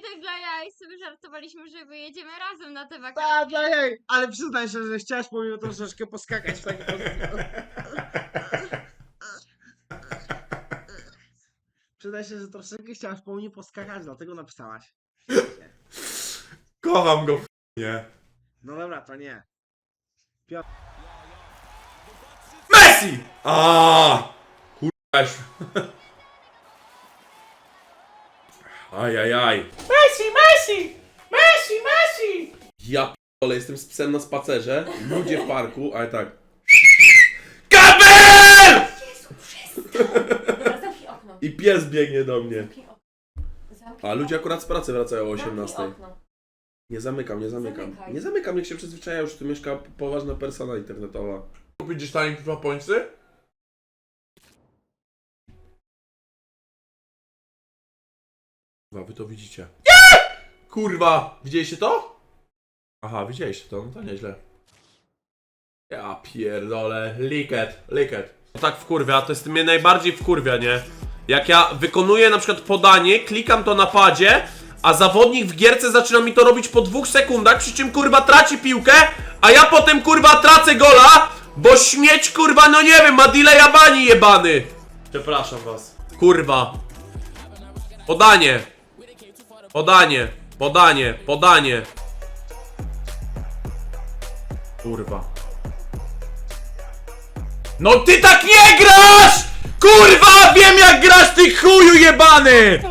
i tak dla jaj sobie żartowaliśmy, że wyjedziemy razem na te wakacje. dla jej. Ale przyznaj się, że chciałaś pomimo troszeczkę poskakać w takiej pozycji. Przyznaj się, że troszeczkę chciałaś po mnie poskakać, dlatego napisałaś. Kocham go, nie. No dobra, to nie. Messi! A, Kurwa. Ajajaj. Messi, Messi! Messi, Messi! Ja p***ole, jestem z psem na spacerze, ludzie w parku, ale tak. KABEL! Dobra, zamknij okno. I pies biegnie do mnie. Zamknij okno. Zamknij A ludzie akurat z pracy wracają o Zamknij 18. okno. Nie zamykam, nie zamykam. Zamykaj. Nie zamykam, niech się przyzwyczaja, już tu mieszka poważna persona internetowa. Kupić gdzieś tanim FIFA pońcy? Kurwa, wy to widzicie. Nie! Kurwa, widzieliście to? Aha, widzieliście to, no to nieźle. Ja pierdolę, liket, liket. Tak wkurwia, to jest mnie najbardziej wkurwia, nie? Jak ja wykonuję na przykład podanie, klikam to na padzie, a zawodnik w gierce zaczyna mi to robić po dwóch sekundach, przy czym kurwa traci piłkę, a ja potem kurwa tracę gola, bo śmieć kurwa, no nie wiem, ma delaya bani jebany. Przepraszam was. Kurwa. Podanie. Podanie. Podanie. Podanie. Kurwa. No ty tak nie grasz! Kurwa, wiem jak grasz ty chuju jebany!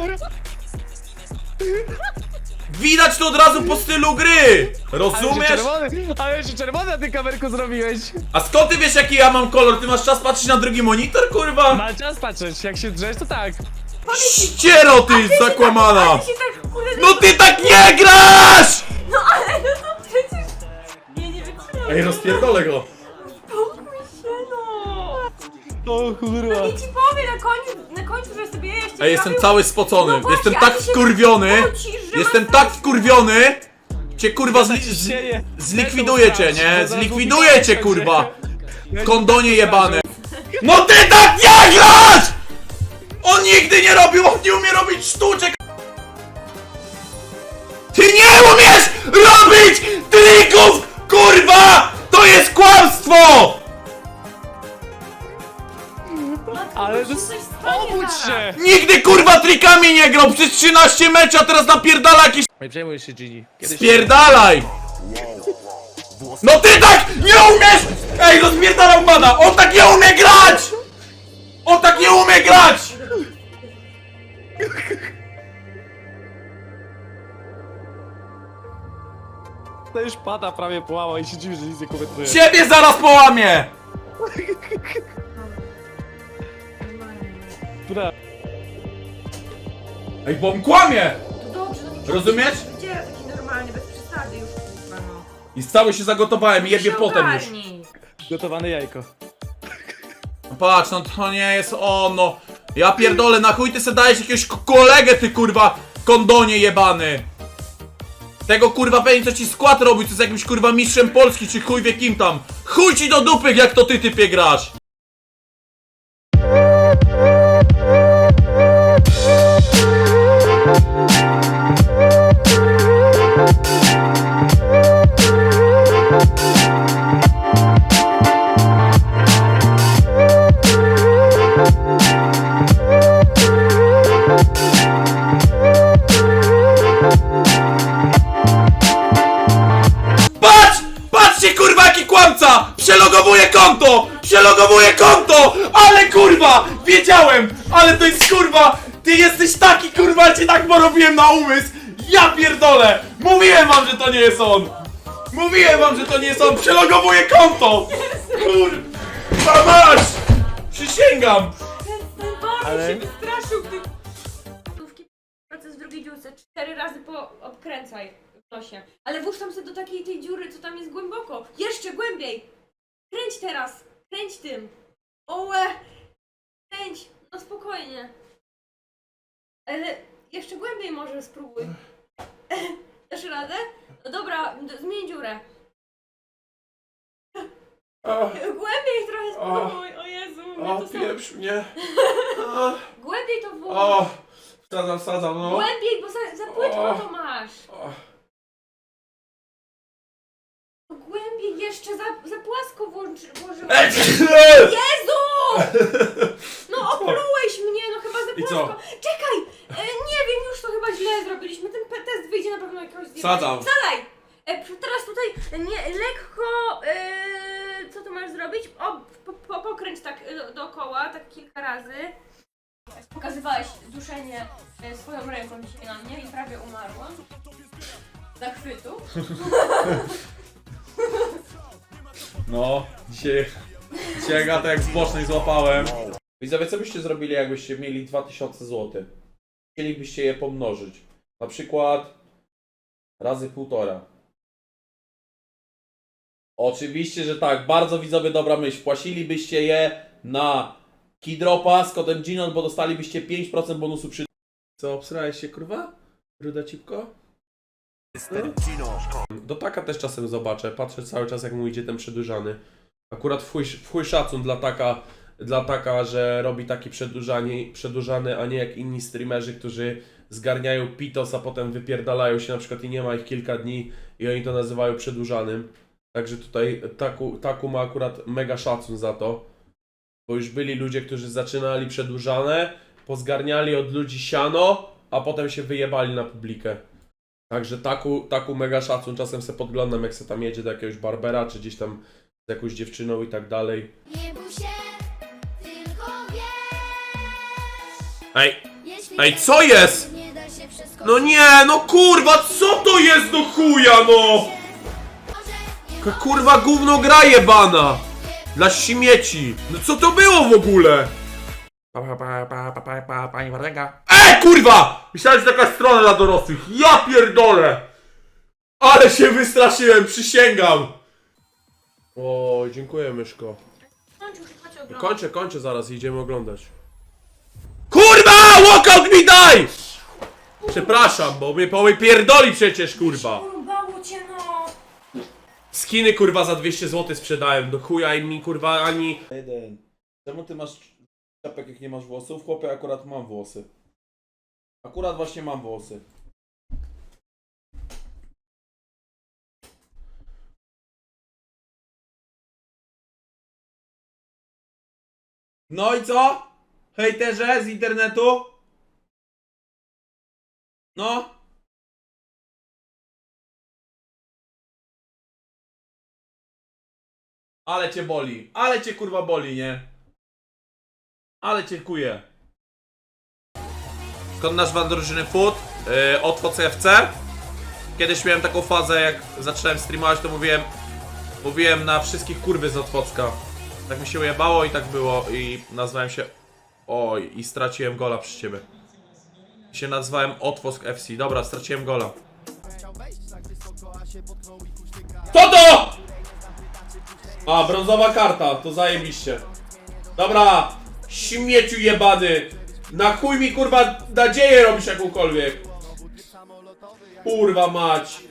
Widać to od razu po stylu gry! Ale Rozumiesz? się czerwony, ale się czerwony na tym kamerku zrobiłeś. A skąd ty wiesz jaki ja mam kolor? Ty masz czas patrzeć na drugi monitor, kurwa? Ma czas patrzeć, jak się drzesz to tak. Ściero ty zakłamana! Ale się tak kurde... No ty tak nie grasz! No ale no to przecież... Nie, nie wytrzymam. Ej, rozpierdolę go. Spokój się no. Kurwa. I ci powiem na końcu, na końcu, że sobie jeszcze Ej, jestem cały spocony. No właśnie, Jestem a tak ty się wkurwiony. kłócisz, że Jestem masz tak wkurwiony. Cię kurwa zli z zlikwiduję cię, nie? Zlikwiduję cię, kurwa. Kondonie jebane. No ty tak nie grasz! On nigdy nie robił, on nie umie robić sztuczek. Nie umiesz robić trików, kurwa! To jest kłamstwo! Ale stanie obudź się! Nigdy kurwa trikami nie grał przez 13 meczy, a teraz napierdala jakieś... Nie przejmuj się Gini. Spierdalaj! No ty tak nie umiesz! Ej, rozpierdalał mana! On tak nie umie grać! On tak nie umie grać! To już pada prawie połamał i się dziwi, że nic nie komentuje. Ciebie zaraz połamie! Dobra. Ej, bo on kłamie! To dobrze, no to Rozumiesz? Gdzie taki normalny, bez przesady już kurwa no. I cały się zagotowałem, jebie Się potem już. ogarnij. Gotowane jajko. No Patrz, no to nie jest on, no. Ja pierdolę, na chuj ty se dajesz jakiegoś k- kolegę, ty kurwa, kondonie jebany. Tego kurwa pewnie co ci skład robił, co z jakimś kurwa mistrzem Polski, czy chuj wie kim tam. Chuj ci do dupy, jak to ty typie grasz. Przelogowuje konto! Przelogowuje konto! Ale kurwa! Wiedziałem! Ale to jest kurwa! Ty jesteś taki kurwa, ja cię tak porobiłem na umysł! Ja pierdolę! Mówiłem wam, że to nie jest on! Mówiłem wam, że to nie jest on! Przelogowuje konto! Kurwa mać! Przysięgam! Ten Ale- się wystraszył ty. Proces w drugiej dziurce. Cztery razy po obkręcaj w nosie. Ale włóż tam sobie do takiej tej dziury, co tam jest głęboko. Jeszcze głębiej. Kręć teraz. Kręć tym. Ołe. Kręć. No spokojnie. Ale jeszcze głębiej może spróbuj. Dasz radę? No dobra, zmień dziurę. Głębiej trochę spróbuj. O Jezu, mnie to są... mnie! Głębiej to włóż. O! Wsadzam, wsadzam, no. Głębiej, bo za, za płytko O. to masz. O. Głębiej jeszcze, za, za płasko włączy, włożyłeś. Jezu! No oplułeś mnie, no chyba za I płasko. Czekaj! E, nie wiem, już to chyba źle zrobiliśmy. Ten pe- test wyjdzie na pewno jakoś zjebać. Wsadzam. Wsadzaj! E, teraz tutaj nie, lekko... E, co tu masz zrobić? O, po, po, pokręć tak e, do, dookoła, tak kilka razy. Pokazywałeś duszenie e, swoją ręką dzisiaj na mnie i prawie umarłam. Zachwytu. No, dzisiaj, dzisiaj Agatę jak z bocznej złapałem. Widzowie, co byście zrobili, jakbyście mieli 2000 zł? Chcielibyście je pomnożyć. Na przykład razy półtora. Oczywiście, że tak. Bardzo widzowie dobra myśl. Płacilibyście je na Kidropa z kodem Ginon, bo dostalibyście 5% bonusu przy... Co, obsrałeś się, kurwa? Ruda cipko? Do taka też czasem zobaczę. Patrzę cały czas, jak mu idzie ten przedłużany. Akurat w chuj, w chuj szacun dla taka, dla taka, że robi taki przedłużanie, przedłużany, a nie jak inni streamerzy, którzy zgarniają pitos, a potem wypierdalają się na przykład i nie ma ich kilka dni i oni to nazywają przedłużanym. Także tutaj taku, taku ma akurat mega szacun za to. Bo już byli ludzie, którzy zaczynali przedłużane, pozgarniali od ludzi siano, a potem się wyjebali na publikę. Także taku, taku mega szacun. Czasem se podglądam, jak se tam jedzie do jakiegoś barbera, czy gdzieś tam z jakąś dziewczyną i tak dalej. Nie bój się, tylko wiesz. Ej, Jeśli ej, co jest? Nie da się przeskoczyć. No nie, no kurwa, co to jest do chuja, no! Kurwa, gówno gra jebana! Dla śmieci! No co to było w ogóle? Pa, pa, pa, pa, pa, pa, pa, Pani Marlenka. E, kurwa! Myślałem, że taka strona dla dorosłych. Ja pierdolę! Ale się wystraszyłem, przysięgam! O, dziękuję, myszko. Kończ już, chodź oglądać. Kończę, kończę zaraz, idziemy oglądać. Kurwa! Walkout mi daj! Przepraszam, bo mnie poły pierdoli przecież, kurwa. Cię no! Skiny, kurwa, za 200 zł sprzedałem. Do chuja i mi, kurwa, ani... Jeden. Czemu ty masz czapek jak nie masz włosów? Chłopie, akurat mam włosy. Akurat właśnie mam włosy. No i co? Hejterze z internetu? No? Ale cię boli. Ale cię kurwa boli, nie? Ale cię kuje. Skąd nazwa drużyny Food? Yy, od FC. Kiedyś miałem taką fazę, jak zaczynałem streamować, to mówiłem Mówiłem na wszystkich kurwy z Otwocka. Tak mi się ujebało i tak było i nazwałem się... Oj, i straciłem gola przy ciebie. I się nazwałem Otwock FC. Dobra, straciłem gola. Co to? A, brązowa karta, to zajebiście. Dobra, śmieciu jebany. Na chuj mi kurwa nadzieję robisz jakąkolwiek. Kurwa mać.